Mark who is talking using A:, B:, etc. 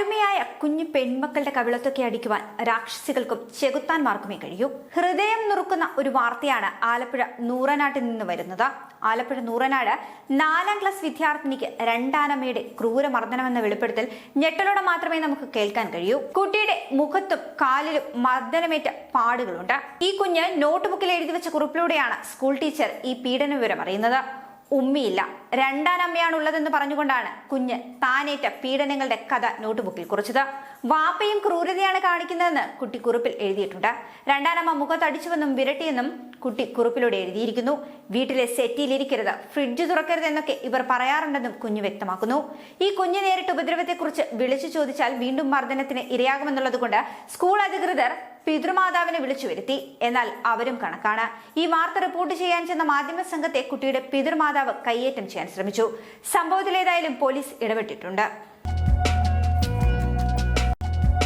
A: അരുമയായ കുഞ്ഞു പെൺമക്കളുടെ കവിളത്തൊക്കെ അടിക്കുവാൻ രാക്ഷസികൾക്കും ചെകുത്താൻമാർക്കുമേ കഴിയൂ. ഹൃദയം നുറുക്കുന്ന ഒരു വാർത്തയാണ് ആലപ്പുഴ നൂറനാട്ടിൽ നിന്ന് വരുന്നത്. ആലപ്പുഴ നൂറനാട് നാലാം ക്ലാസ് വിദ്യാർത്ഥിനിക്ക് രണ്ടാനമ്മയുടെ ക്രൂരമർദ്ദനമെന്ന വെളിപ്പെടുത്തൽ ഞെട്ടലോടെ മാത്രമേ നമുക്ക് കേൾക്കാൻ കഴിയൂ. കുട്ടിയുടെ മുഖത്തും കാലിലും മർദ്ദനമേറ്റ പാടുകളുണ്ട്. ഈ കുഞ്ഞ് നോട്ട്ബുക്കിൽ എഴുതി വെച്ച കുറിപ്പിലൂടെയാണ് സ്കൂൾ ടീച്ചർ ഈ പീഡന വിവരം അറിയുന്നത്. ഉമ്മിയില്ല. രണ്ടാനമ്മയാണ് ഉള്ളതെന്ന് പറഞ്ഞുകൊണ്ടാണ് കുഞ്ഞ് താനേറ്റ പീഡനങ്ങളുടെ കഥ നോട്ട്ബുക്കിൽ കുറിച്ചത്. വാപ്പയും ക്രൂരതയാണ് കാണിക്കുന്നതെന്ന് കുട്ടി കുറിപ്പിൽ എഴുതിയിട്ടുണ്ട്. രണ്ടാനമ്മ മുഖത്തടിച്ചുവെന്നും വിരട്ടിയെന്നും കുട്ടി കുറിപ്പിലൂടെ എഴുതിയിരിക്കുന്നു. വീട്ടിലെ സെറ്റിയിലിരിക്കരുത് ഫ്രിഡ്ജ് തുറക്കരുത് എന്നൊക്കെ ഇവർ പറയാറുണ്ടെന്നും കുഞ്ഞ് വ്യക്തമാക്കുന്നു. ഈ കുഞ്ഞ് നേരിട്ട് ഉപദ്രവത്തെക്കുറിച്ച് വിളിച്ചു ചോദിച്ചാൽ വീണ്ടും മർദ്ദനത്തിന് ഇരയാകുമെന്നുള്ളതുകൊണ്ട് സ്കൂൾ അധികൃതർ പിതൃമാതാവിനെ വിളിച്ചു വരുത്തി. എന്നാൽ അവരും കണക്കാണ്. ഈ വാർത്ത റിപ്പോർട്ട് ചെയ്യാൻ ചെന്ന മാധ്യമ സംഘത്തെ കുട്ടിയുടെ പിതൃമാതാവ് കയ്യേറ്റം ചെയ്യാൻ ശ്രമിച്ചു. സംഭവത്തിലേതായാലും പോലീസ് ഇടപെട്ടിട്ടുണ്ട്.